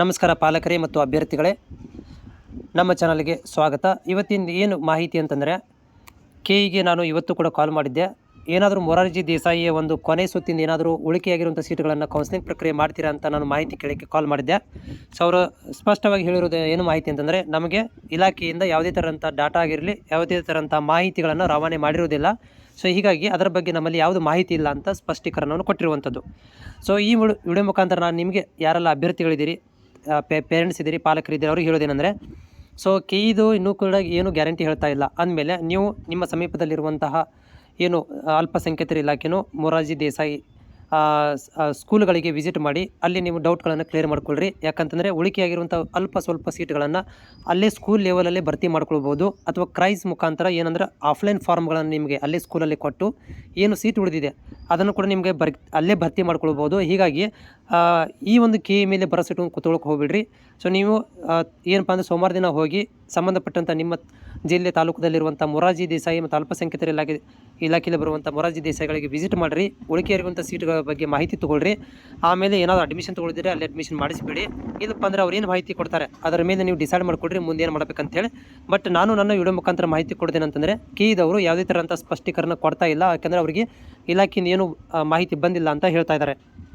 ನಮಸ್ಕಾರ ಪಾಲಕರೇ ಮತ್ತು ಅಭ್ಯರ್ಥಿಗಳೇ, ನಮ್ಮ ಚಾನಲ್ಗೆ ಸ್ವಾಗತ. ಇವತ್ತಿನ ಏನು ಮಾಹಿತಿ ಅಂತಂದರೆ ಕೆಇಗೆ ನಾನು ಇವತ್ತು ಕೂಡ ಕಾಲ್ ಮಾಡಿದ್ದೆ. ಏನಾದರೂ ಮೊರಾರ್ಜಿ ದೇಸಾಯಿಯ ಒಂದು ಕೊನೆ ಸುತ್ತಿಂದ ಏನಾದರೂ ಉಳಿಕೆಯಾಗಿರುವಂಥ ಸೀಟ್ಗಳನ್ನು ಕೌನ್ಸಿಲಿಂಗ್ ಪ್ರಕ್ರಿಯೆ ಮಾಡ್ತೀರಾ ಅಂತ ನಾನು ಮಾಹಿತಿ ಕೇಳೋಕ್ಕೆ ಕಾಲ್ ಮಾಡಿದ್ದೆ. ಸೊ ಅವರು ಸ್ಪಷ್ಟವಾಗಿ ಹೇಳಿರೋದು ಏನು ಮಾಹಿತಿ ಅಂತಂದರೆ, ನಮಗೆ ಇಲಾಖೆಯಿಂದ ಯಾವುದೇ ಥರದಂಥ ಡಾಟಾ ಆಗಿರಲಿ, ಯಾವುದೇ ಥರಂಥ ಮಾಹಿತಿಗಳನ್ನು ರವಾನೆ ಮಾಡಿರೋದಿಲ್ಲ. ಸೊ ಹೀಗಾಗಿ ಅದರ ಬಗ್ಗೆ ನಮ್ಮಲ್ಲಿ ಯಾವುದು ಮಾಹಿತಿ ಇಲ್ಲ ಅಂತ ಸ್ಪಷ್ಟೀಕರಣವನ್ನು ಕೊಟ್ಟಿರುವಂಥದ್ದು. ಸೊ ಈ ವಿಡಿಯೋ ಮುಖಾಂತರ ನಾನು ನಿಮಗೆ ಯಾರೆಲ್ಲ ಅಭ್ಯರ್ಥಿಗಳಿದ್ದೀರಿ ಪೇರೆಂಟ್ಸ್ ಇದ್ದೀರಿ ಪಾಲಕರಿದ್ದೀರಿ ಅವ್ರಿಗೆ ಹೇಳೋದೇನೆಂದರೆ ಸೊ ಕೀದು ಇನ್ನೂ ಕೂಡ ಏನು ಗ್ಯಾರಂಟಿ ಹೇಳ್ತಾ ಇಲ್ಲ. ಅಂದಮೇಲೆ ನೀವು ನಿಮ್ಮ ಸಮೀಪದಲ್ಲಿರುವಂತಹ ಏನು ಅಲ್ಪಸಂಖ್ಯಾತರ ಇಲಾಖೆನೂ, ಮೊರಾರ್ಜಿ ದೇಸಾಯಿ ಸ್ಕೂಲ್ಗಳಿಗೆ ವಿಸಿಟ್ ಮಾಡಿ, ಅಲ್ಲಿ ನೀವು ಡೌಟ್ಗಳನ್ನು ಕ್ಲಿಯರ್ ಮಾಡ್ಕೊಳ್ರಿ. ಯಾಕಂತಂದರೆ ಉಳಿಕೆಯಾಗಿರುವಂಥ ಅಲ್ಪ ಸ್ವಲ್ಪ ಸೀಟ್ಗಳನ್ನು ಅಲ್ಲೇ ಸ್ಕೂಲ್ ಲೆವೆಲಲ್ಲೇ ಭರ್ತಿ ಮಾಡ್ಕೊಳ್ಬೋದು ಅಥವಾ ಕ್ರೈಸ್ ಮುಖಾಂತರ ಏನಂದ್ರೆ ಆಫ್ಲೈನ್ ಫಾರ್ಮ್ಗಳನ್ನು ನಿಮಗೆ ಅಲ್ಲೇ ಸ್ಕೂಲಲ್ಲಿ ಕೊಟ್ಟು ಏನು ಸೀಟ್ ಉಳಿದಿದೆ ಅದನ್ನು ಕೂಡ ನಿಮಗೆ ಬರ್, ಅಲ್ಲೇ ಭರ್ತಿ ಮಾಡ್ಕೊಳ್ಬೋದು. ಹೀಗಾಗಿ ಈ ಒಂದು ಕೀ ಮೇಲೆ ಬರಸಿಟ್ಟು ಕುತ್ಕೊಳ್ಳೋಕೆ ಹೋಗ್ಬಿಡ್ರಿ. ಸೊ, ನೀವು ಏನಪ್ಪ ಅಂದರೆ ಸೋಮವಾರ ದಿನ ಹೋಗಿ ಸಂಬಂಧಪಟ್ಟಂಥ ನಿಮ್ಮ ಜಿಲ್ಲೆ ತಾಲೂಕದಲ್ಲಿರುವಂಥ ಮೊರಾರ್ಜಿ ದೇಸಾಯಿ ಮತ್ತು ಅಲ್ಪಸಂಖ್ಯಾತರ ಇಲಾಖೆ, ಇಲಾಖೆಯಲ್ಲಿ ಬರುವಂಥ ಮೊರಾರ್ಜಿ ದೇಸಾಯಿಗಳಿಗೆ ವಿಸಿಟ್ ಮಾಡಿರಿ. ಉಳಿಕೆಯಾಗಿರುವಂಥ ಸೀಟ್ಗಳ ಬಗ್ಗೆ ಮಾಹಿತಿ ತೊಗೊಳ್ರಿ. ಆಮೇಲೆ ಏನಾದರೂ ಅಡ್ಮಿಷನ್ ತೊಗೊಳಿದ್ರೆ ಅಲ್ಲಿ ಅಡ್ಮಿಷನ್ ಮಾಡಿಸಿಬಿಡಿ. ಇಲ್ಲಪ್ಪ ಅಂದರೆ ಅವ್ರು ಏನು ಮಾಹಿತಿ ಕೊಡ್ತಾರೆ, ಅದರ ಮೇಲೆ ನೀವು ಡಿಸೈಡ್ ಮಾಡಿಕೊಡ್ರಿ, ಮುಂದೆ ಏನು ಮಾಡಬೇಕಂತೇಳಿ ಬಟ್ ನಾನು ನನ್ನ ವಿಡಿಯೋ ಮುಖಾಂತರ ಮಾಹಿತಿ ಕೊಡ್ತೇನೆ ಅಂತಂದರೆ ಯಾವುದೇ ಥರ ಅಂತ ಸ್ಪಷ್ಟೀಕರಣ ಕೊಡ್ತಾ ಇಲ್ಲ. ಯಾಕಂದರೆ ಅವರಿಗೆ ಇಲಾಖೆಯಿಂದ ಏನು ಮಾಹಿತಿ ಬಂದಿಲ್ಲ ಅಂತ ಹೇಳ್ತಾ ಇದ್ದಾರೆ.